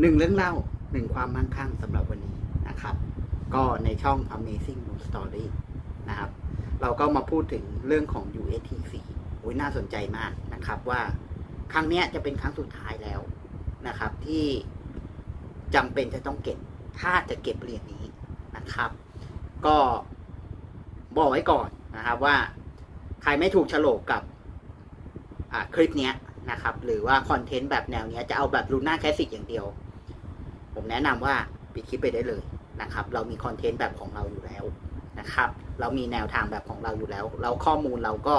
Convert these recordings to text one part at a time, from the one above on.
หนึ่งเรื่องเล่าหนึ่งความมั่งคั่งสำหรับวันนี้นะครับ ก็ในช่อง Amazing Moon Story นะครับ เราก็มาพูดถึงเรื่องของ USTC โอ้ยน่าสนใจมากนะครับว่าครั้งนี้จะเป็นครั้งสุดท้ายแล้วนะครับ ที่จำเป็นจะต้องเก็บ ถ้าจะเก็บเหรียญนี้นะครับ ก็บอกไว้ก่อนนะครับว่าใครไม่ถูกฉลกกับคลิปนี้นะครับ หรือว่าคอนเทนต์แบบแนวนี้จะเอาแบบลูน่าแคสสิกอย่างเดียว ผมแนะนำว่าปิดคลิปไปได้เลยนะครับ เรามีคอนเทนต์แบบของเราอยู่แล้วนะครับ เรามีแนวทางแบบของเราอยู่แล้ว เราข้อมูลเราก็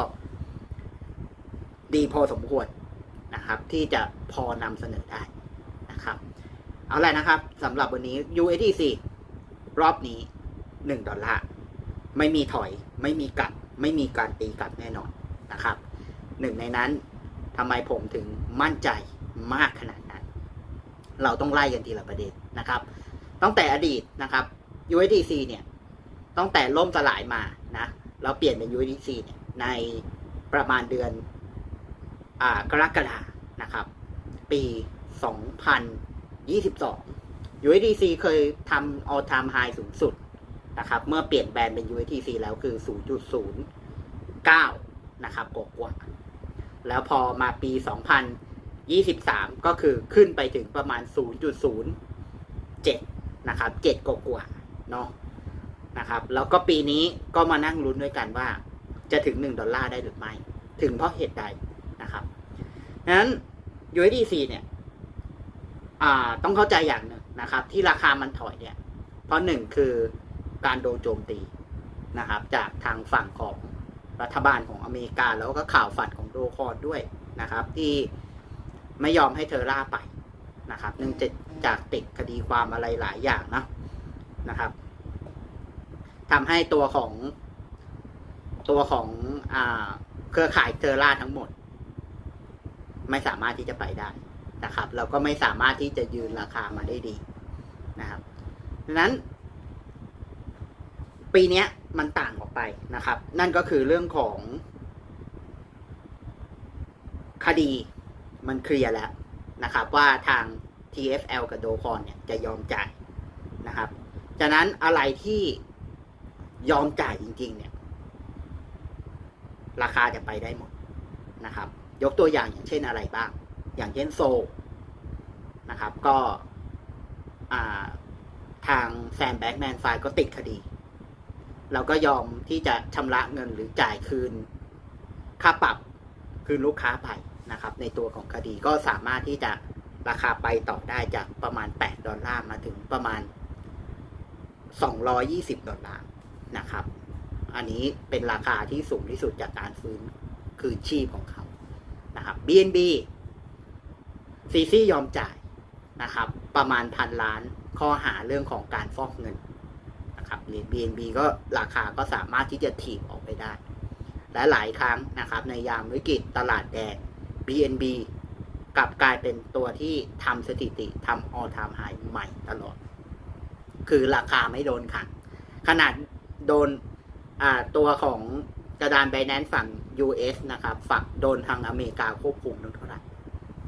ดีพอสมควรนะครับ ที่จะพอนำเสนอได้นะครับ เอาละนะครับสำหรับวันนี้ USDC รอบนี้ 1 ดอลลาร์ไม่มีถอย ไม่มีกัดไม่มีการตีกลับแน่นอนนะครับ หนึ่งในนั้นทำไมผมถึงมั่นใจมากขนาด เราต้องไล่กันทีละประเด็นนะครับ ตั้งแต่อดีตนะครับ USDC เนี่ยตั้งแต่ล่มสลายมานะเราเปลี่ยนเป็น USDC เนี่ยในประมาณเดือนอ่ากรกฎานะครับ ปี 2022 USDC เคยทำ all time high สูงสุดนะครับ เมื่อเปลี่ยนแบรนด์เป็น USDC แล้วคือ 0.09 นะครับกว่าๆแล้วพอมาปี 2023ก็คือขึ้นไปถึงประมาณ0.07นะครับ7กว่าๆเนาะนะครับแล้วก็ปีนี้ก็มานั่งลุ้นด้วยกันว่า จะถึง1ดอลลาร์ได้หรือไม่ ถึงเพราะเหตุใดนะครับดังนั้น USDC เนี่ยต้องเข้าใจอย่างหนึ่งนะครับ ที่ราคามันถอยเนี่ย เพราะหนึ่งคือการโดนโจมตีนะครับ จากทางฝั่งของรัฐบาลของอเมริกา แล้วก็ข่าวฝันของโดคอนด้วยนะครับ ที่ ไม่ยอมให้เธอล่าไปนะครับเนื่องจากติดคดีความอะไรหลายอย่างนะนะครับทำให้ตัวของตัวของอ่าเครือข่ายเทอร่าทั้งหมด ไม่สามารถที่จะไปได้นะครับ เราก็ไม่สามารถที่จะยืนราคามาได้ดีนะครับดังนั้น ปีนี้มันต่างออกไปนะครับ นั่นก็คือเรื่องของคดี มันเคลียร์แล้วนะครับว่าทาง TFL กับโดคอนเนี่ยจะยอมจ่ายนะครับจากนั้นอะไรที่ยอมจ่ายจริง ๆ เนี่ย ราคาจะไปได้หมดนะครับ ยกตัวอย่างอย่างเช่นอะไรบ้าง อย่างเช่นโซนะครับ ก็ทางแซมแบ็กแมนไฟก็ติดคดี เราก็ยอมที่จะชำระเงินหรือจ่ายคืน ค่าปรับคืนลูกค้าไป นะครับ ในตัวของคดีก็สามารถที่จะราคาไปต่อได้จากประมาณ 8 ดอลลาร์มาถึงประมาณ 220 ดอลลาร์นะครับ อันนี้เป็นราคาที่สูงที่สุดจากการฟื้นคืนชีพของเขานะครับ BNB ซีซียอมจ่ายนะครับ ประมาณพันล้านข้อหาเรื่องของการฟอกเงินนะครับหรือ BNB ก็ราคาก็สามารถที่จะถีบออกไปได้ และหลายครั้งนะครับ ในยามวิกฤตตลาดแดง BNB กลับกลายเป็นตัวที่ทำสถิติทำ all time high ใหม่ตลอด คือราคาไม่โดนขัง ขนาดโดนตัวของกระดานไบแนนฝั่ง US นะครับ ฝั่งโดนทางอเมริกาควบคุมถึงเท่าไหร่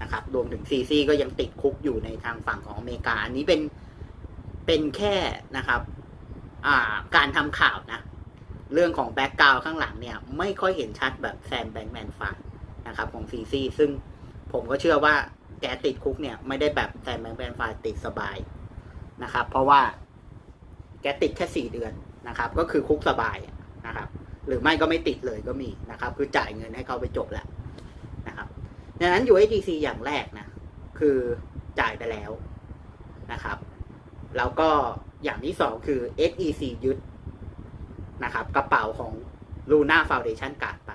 นะครับรวมถึง CC ก็ยังติดคุกอยู่ในทางฝั่งของอเมริกา อันนี้เป็นเป็นแค่นะครับการทำข่าวนะ เรื่องของแบ็กกราวข้างหลังเนี่ย ไม่ค่อยเห็นชัดแบบแซมแบงแมนฟา นะครับของ CC ซึ่งผมก็เชื่อว่าแกติดคุกเนี่ย ไม่ได้แบบแซมแบงแมนฟาติดสบายนะครับ เพราะว่าแกติดแค่สี่เดือนนะครับ ก็คือคุกสบายนะครับ หรือไม่ก็ไม่ติดเลยก็มีนะครับ คือจ่ายเงินให้เขาไปจบแล้วนะครับดังนั้น USDC อย่างแรกนะ คือจ่ายไปแล้วนะครับ แล้วก็อย่างที่สองคือ SEC ยึดนะครับ กระเป๋าของ Luna Foundation กาดไป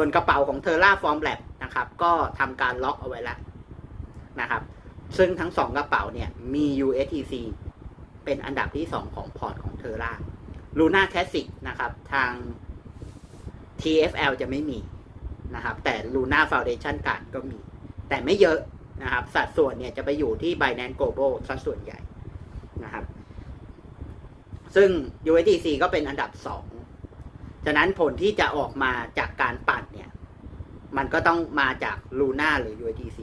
ส่วนกระเป๋าของ Terra Form Lab นะครับ ก็ทำการล็อกเอาไว้แล้วนะครับ ซึ่งทั้งสองกระเป๋าเนี่ยมี USDC เป็นอันดับที่สองของพอร์ตของเทอร่า Luna Classic นะครับ ทาง TFL จะไม่มีนะครับ แต่ Luna Foundation Card ก็มี แต่ไม่เยอะนะครับ สัดส่วนเนี่ยจะไปอยู่ที่ Binance Global สัดส่วนใหญ่นะครับ ซึ่ง USDC ก็เป็นอันดับสอง ฉะนั้นผลที่จะออกมาจากการปัดเนี่ย มันก็ต้องมาจาก Luna หรือ USDC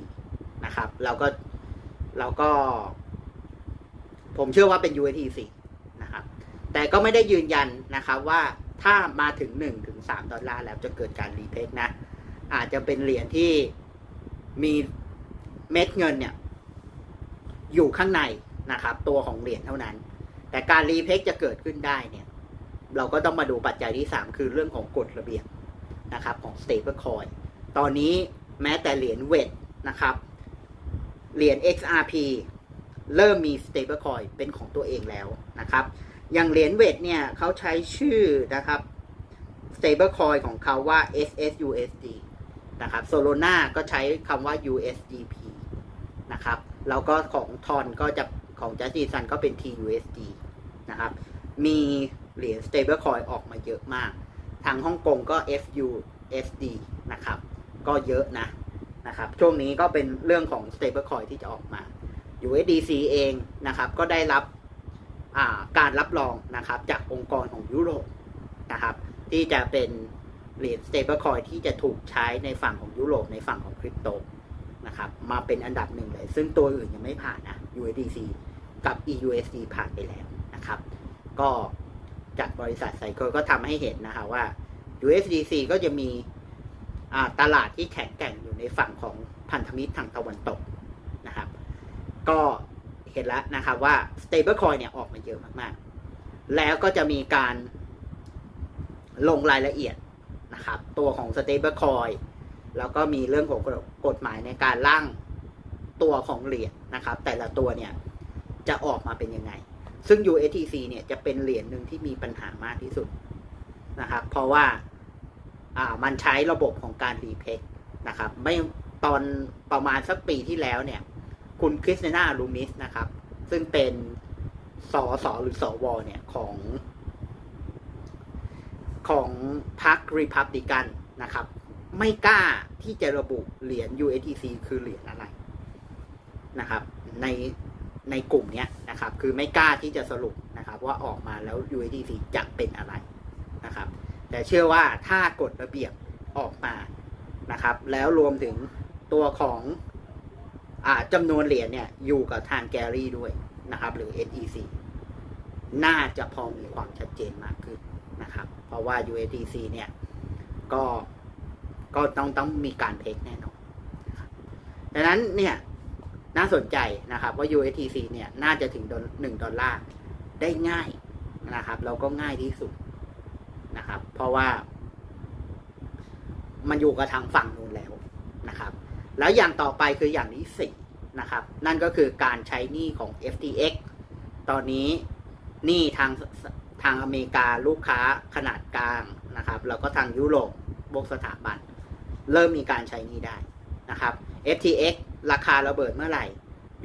นะครับ เราก็แล้วก็ ผมเชื่อว่าเป็น USDC นะครับ แต่ก็ไม่ได้ยืนยันนะครับว่าถ้ามาถึง1ถึง3ดอลลาร์แล้วจะเกิดการรีเพกนะ อาจจะเป็นเหรียญที่มีเม็ดเงินเนี่ย อยู่ข้างในนะครับ ตัวของเหรียญเท่านั้น แต่การรีเพกจะเกิดขึ้นได้เนี่ย เราก็ต้องมาดูปัจจัยที่ 3 คือเรื่องของกฎระเบียบนะครับของ stable coin ตอนนี้แม้แต่เหรียญเวทนะครับเหรียญ XRP เริ่มมี stable coin เป็นของตัวเองแล้วนะครับ อย่างเหรียญเวทเนี่ยเขาใช้ชื่อนะครับ stable coin ของเขาว่า SSUSD นะครับ Solana ก็ใช้คำว่า USDP นะครับ แล้วก็ของทอนก็จะของ Justice Sun ก็เป็น TUSD นะครับ มี เหรียญ stable coin ออกมาเยอะมาก ทางฮ่องกงก็ FUSD นะครับ ก็เยอะนะนะครับ ช่วงนี้ก็เป็นเรื่องของ stable coin ที่จะออกมา USDC เองนะครับ ก็ได้รับการรับรองนะครับ จากองค์กรของยุโรปนะครับ ที่จะเป็นเหรียญ stable coin ที่จะถูกใช้ในฝั่งของยุโรปในฝั่งของคริปโตนะครับ มาเป็นอันดับหนึ่งเลย ซึ่งตัวอื่นยังไม่ผ่านนะ USDC กับ EUSD ผ่านไปแล้วนะครับ ก็ จากบริษัทไซเคิลก็ทำให้เห็นนะคะว่า USDC ก็จะมีตลาดที่แข็งแกร่งอยู่ในฝั่งของพันธมิตรทางตะวันตกนะครับ ก็เห็นแล้วนะครับว่า stablecoin เนี่ยออกมาเยอะมากๆ แล้วก็จะมีการลงรายละเอียดนะครับ ตัวของ stablecoin แล้วก็มีเรื่องของกฎหมายในการร่างตัวของเหรียญนะครับ แต่ละตัวเนี่ยจะออกมาเป็นยังไง ซึ่ง USDC เนี่ยจะเป็นเหรียญหนึ่งที่มีปัญหามากที่สุดนะครับ เพราะว่าอ่ามันใช้ระบบของการรีเพกนะครับ ไม่ตอนประมาณสักปีที่แล้วเนี่ย คุณคริสติน่าลูมิสนะครับ ซึ่งเป็นสอสอหรือสอวอเนี่ยของของพรรครีพับลิกันนะครับ ไม่กล้าที่จะระบุเหรียญ USDC คือเหรียญอะไรนะครับ ในในกลุ่มนี้ นะครับ คือไม่กล้าที่จะสรุปนะครับ ว่าออกมาแล้ว USDC จะเป็นอะไรนะครับ แต่เชื่อว่าถ้ากฎระเบียบออกมานะครับ แล้วรวมถึงตัวของอจำนวนเหรียญเนี่ยอยู่กับทางแกลลี่ด้วยนะครับ หรือ SEC น่าจะพอมีความชัดเจนมากขึ้นนะครับ เพราะว่า USDC เนี่ยก็ก็ต้องต้องมีการเพกแน่นอนดังนั้นเนี่ย น่าสนใจนะครับว่า USDC เนี่ยน่าจะถึงหนึ่งดอลลาร์ได้ง่ายนะครับแล้วก็ง่ายที่สุดนะครับ เพราะว่า มันอยู่กับทางฝั่งนู้นแล้วนะครับ แล้วอย่างต่อไปคืออย่างที่สี่นะครับ นั่นก็คือการใช้หนี้ของ FTX ตอนนี้หนี้ทางทางอเมริกาลูกค้าขนาดกลางนะครับ แล้วก็ทางยุโรปบกสถาบัน เริ่มมีการใช้หนี้ได้นะครับ FTX ราคาระเบิดเมื่อไหร่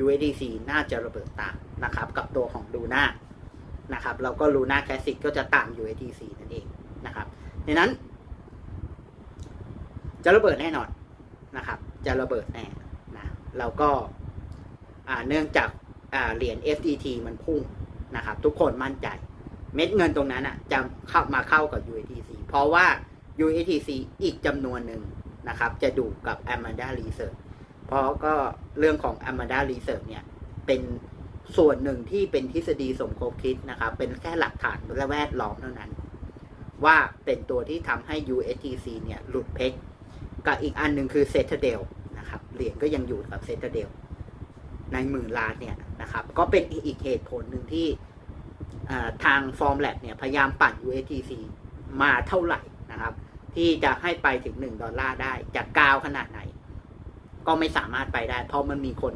USDC น่าจะระเบิดตามนะครับ กับตัวของ Luna นะครับแล้วก็ Luna Classic ก็จะตาม USDC นั่นเองนะครับดังนั้น จะระเบิดแน่นอนนะครับ จะระเบิดแน่นะแล้วก็เนื่องจากเหรียญ FTT มันพุ่งนะครับ ทุกคนมั่นใจ เม็ดเงินตรงนั้นอะจะเข้ามาเข้ากับ USDC เพราะว่า USDC อีกจำนวนหนึ่งนะครับ จะดูกับ Amanda Research เพราะก็เรื่องของ a m a d a Research เนี่ย เป็นส่วนหนึ่งที่เป็นทฤษฎีสมคบคิดนะครับ เป็นแค่หลักฐานและแวดล้อมเท่านั้น ว่าเป็นตัวที่ทำให้ USDC เนี่ย หลุดเพกกับอีกอันหนึ่งคือเซตเดลนะครับเหรียญก็ยังอยู่กับเซตเดลในหมื่นล้านเนี่ยนะครับ ก็เป็นอีกเหตุผลหนึ่งที่ทาง Form Lab เนี่ย พยายามปั่น USDC มาเท่าไหร่นะครับ ที่จะให้ไปถึง 1 ดอลลาร์ได้จะกาวขนาดไหน ก็ไม่สามารถไปได้ เพราะมันมีคน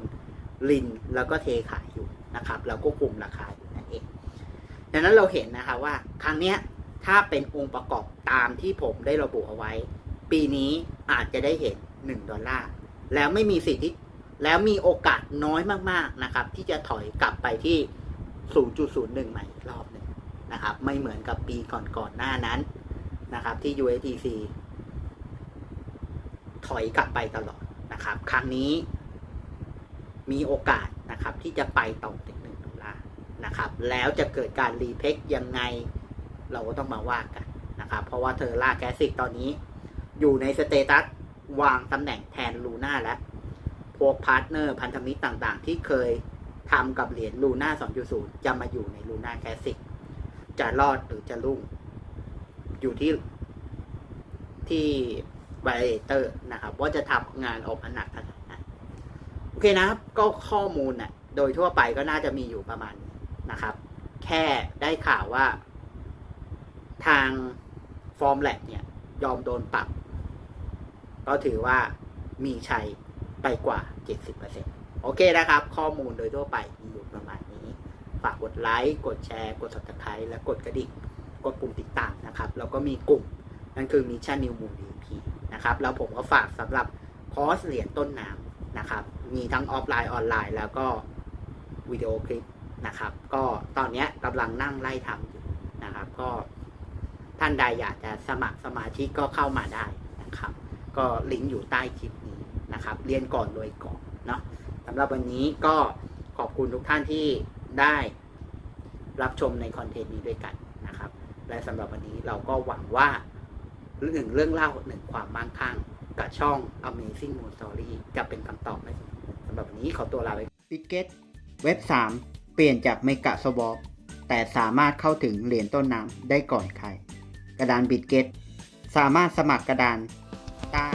ลินแล้วก็เทขายอยู่นะครับแล้วก็คุมราคาอยู่นั่นเองดังนั้นเราเห็นนะคะว่าครั้งเนี้ยถ้าเป็นองค์ประกอบตามที่ผมได้ระบุเอาไว้ ปีนี้อาจจะได้เห็น 1 ดอลลาร์ แล้วไม่มีสิทธิแล้วมีโอกาสน้อยมากๆนะครับ ที่จะถอยกลับไปที่ 0.01 ใหม่รอบหนึ่งนะครับ ไม่เหมือนกับปีก่อนๆหน้านั้นนะครับ ที่ USDC ถอยกลับไปตลอด นะครับครั้งนี้มีโอกาสนะครับที่จะไปต่อถึงหนึ่งดอลลาร์นะครับ แล้วจะเกิดการรีเพกยังไงเราก็ต้องมาว่ากันนะครับ เพราะว่าเทอร์ล่าแกสิกตอนนี้ อยู่ในสเตตัสวางตำแหน่งแทนลูน่าแล้วพวกพาร์ทเนอร์พันธมิตรต่างๆ ที่เคยทำกับเหรียญลูน่า2.0 จะมาอยู่ในลูน่าแคสซิกจะรอดหรือจะรุ่ง อยู่ที่ที่ ไวเตอร์นะครับ ว่าจะทำงานออกมาหนักขนาดไหนโอเคนะครับ ก็ข้อมูลน่ะโดยทั่วไปก็น่าจะมีอยู่ประมาณนี้นะครับ แค่ได้ข่าวว่า ทางฟอร์มแลกเนี่ย ยอมโดนปรับ ก็ถือว่ามีชัยไปกว่า 70%โอเคนะครับ ข้อมูลโดยทั่วไปมีอยู่ประมาณนี้ ฝากกดไลค์ กดแชร์ กด subscribe และกดกระดิ่ง กดปุ่มติดตามนะครับ แล้วก็มีกลุ่ม นั่นคือมิชชั่นนิวมูนดีพี นะครับแล้วผมก็ฝากสำหรับคอร์สเหรียญต้นน้ำนะครับ มีทั้งออฟไลน์ออนไลน์ แล้วก็วิดีโอคลิปนะครับ ก็ตอนนี้กำลังนั่งไล่ทำอยู่นะครับ ก็ท่านใดอยากจะสมัครสมาชิกก็เข้ามาได้นะครับ ก็ลิงก์อยู่ใต้คลิปนี้นะครับ เรียนก่อนรวยก่อนเนาะสำหรับวันนี้ก็ขอบคุณทุกท่านที่ได้รับชมในคอนเทนต์นี้ด้วยกันนะครับ และสำหรับวันนี้เราก็หวังว่า หนึ่งเรื่องเล่าหนึ่งความมั่งคั่งกับช่อง Amazing Moon Story จะเป็นคำตอบในสำหรับวันนี้ขอตัวลาไปปิเกตเว็บ 3 เปลี่ยนจากเมกะสวอปแต่สามารถเข้าถึงเหรียญต้นน้ำได้ก่อนใคร กระดานบิตเกตสามารถสมัครกระดานได้